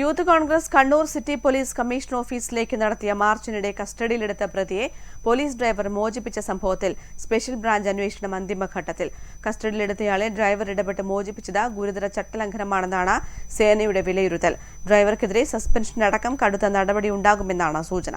Youth Congress Kannur city police commission ഓഫീസിലേക്ക് നടത്തിയ മാർച്ചിനിടെ കസ്റ്റഡിയിലെടുത്ത പ്രതിയെ പോലീസ് ഡ്രൈവർ മോചിപ്പിച്ച സംഭവത്തിൽ സ്പെഷ്യൽ ബ്രാഞ്ച് അന്വേഷണം അന്തിമഘട്ടത്തിൽ. കസ്റ്റഡിയിലെടുത്തയാളെ ഡ്രൈവർ ഇടപെട്ട് മോചിപ്പിച്ചത് ഗുരുതര ചട്ടലംഘനമാണെന്നാണ് സേനയുടെ വിലയിരുത്തൽ. ഡ്രൈവർക്കെതിരെ സസ്പെൻഷനടക്കം കടുത്ത നടപടി ഉണ്ടാകുമെന്നാണ് സൂചന.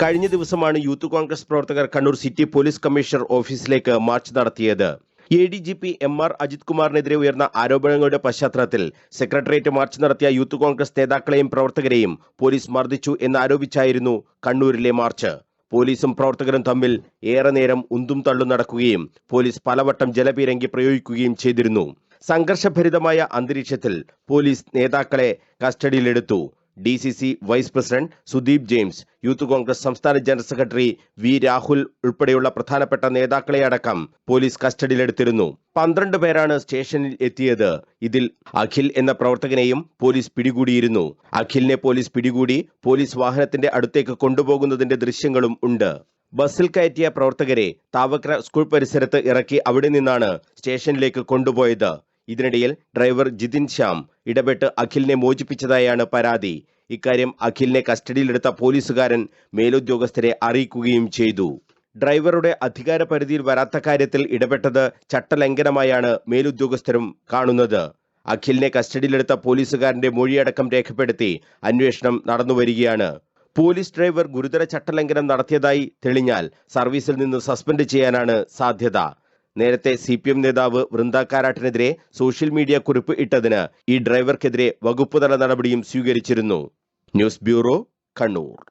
കഴിഞ്ഞ ദിവസമാണ് യൂത്ത് കോൺഗ്രസ് പ്രവർത്തകർ കണ്ണൂർ സിറ്റി പോലീസ് കമ്മീഷണർ ഓഫീസിലേക്ക് മാർച്ച് നടത്തിയത്. A D G P M R Ajith കുമാറിനെതിരെ ഉയർന്ന ആരോപണങ്ങളുടെ പശ്ചാത്തലത്തിൽ സെക്രട്ടേറിയറ്റ് മാർച്ച് നടത്തിയ യൂത്ത് കോൺഗ്രസ് നേതാക്കളെയും പ്രവർത്തകരെയും പോലീസ് മർദ്ദിച്ചു എന്നാരോപിച്ചായിരുന്നു കണ്ണൂരിലെ മാർച്ച്. പോലീസും പ്രവർത്തകരും തമ്മിൽ ഏറെ നേരം ഉന്തും തള്ളും നടക്കുകയും പോലീസ് പലവട്ടം ജലപീരങ്കി പ്രയോഗിക്കുകയും ചെയ്തിരുന്നു. സംഘർഷഭരിതമായ അന്തരീക്ഷത്തിൽ പോലീസ് നേതാക്കളെ കസ്റ്റഡിയിലെടുത്തു. D C C vice president Sudeep James Youth Congress സംസ്ഥാന ജനറൽ സെക്രട്ടറി വി രാഹുൽ ഉൾപ്പെടെയുള്ള പ്രധാനപ്പെട്ട നേതാക്കളെ അടക്കം പോലീസ് കസ്റ്റഡിയിലെടുത്തിരുന്നു. പന്ത്രണ്ട് പേരാണ് സ്റ്റേഷനിൽ എത്തിയത്. ഇതിൽ അഖിൽ എന്ന പ്രവർത്തകനെയും പോലീസ് പിടികൂടിയിരുന്നു. അഖിലിനെ പോലീസ് പിടികൂടി പോലീസ് വാഹനത്തിന്റെ അടുത്തേക്ക് കൊണ്ടുപോകുന്നതിന്റെ ദൃശ്യങ്ങളും ഉണ്ട്. ബസ്സിൽ കയറ്റിയ പ്രവർത്തകരെ താവക്ര സ്കൂൾ പരിസരത്ത് ഇറക്കി അവിടെ നിന്നാണ് സ്റ്റേഷനിലേക്ക് കൊണ്ടുപോയത്. ഇതിനിടയിൽ ഡ്രൈവർ ജിതിൻ ശ്യാം ഇടപെട്ട് അഖിലിനെ മോചിപ്പിച്ചതായാണ് പരാതി. ഇക്കാര്യം അഖിലിനെ കസ്റ്റഡിയിലെടുത്ത പോലീസുകാരൻ മേലുദ്യോഗസ്ഥരെ അറിയിക്കുകയും ചെയ്തു. ഡ്രൈവറുടെ അധികാര പരിധിയിൽ വരാത്ത കാര്യത്തിൽ ഇടപെട്ടത് ചട്ടലംഘനമായാണ് മേലുദ്യോഗസ്ഥരും കാണുന്നത്. അഖിലിനെ കസ്റ്റഡിയിലെടുത്ത പോലീസുകാരന്റെ മൊഴിയടക്കം രേഖപ്പെടുത്തി അന്വേഷണം നടന്നുവരികയാണ് പോലീസ് ഡ്രൈവർ ഗുരുതര ചട്ടലംഘനം നടത്തിയതായി തെളിഞ്ഞാൽ സർവീസിൽ നിന്ന് സസ്പെൻഡ് ചെയ്യാനാണ് സാധ്യത. നേരത്തെ സി പി എം നേതാവ് വൃന്ദ കാരാട്ടിനെതിരെ സോഷ്യൽ മീഡിയ കുറിപ്പ് ഇട്ടതിന് ഈ ഡ്രൈവർക്കെതിരെ വകുപ്പുതല നടപടിയും സ്വീകരിച്ചിരുന്നു. News bureau Kannur.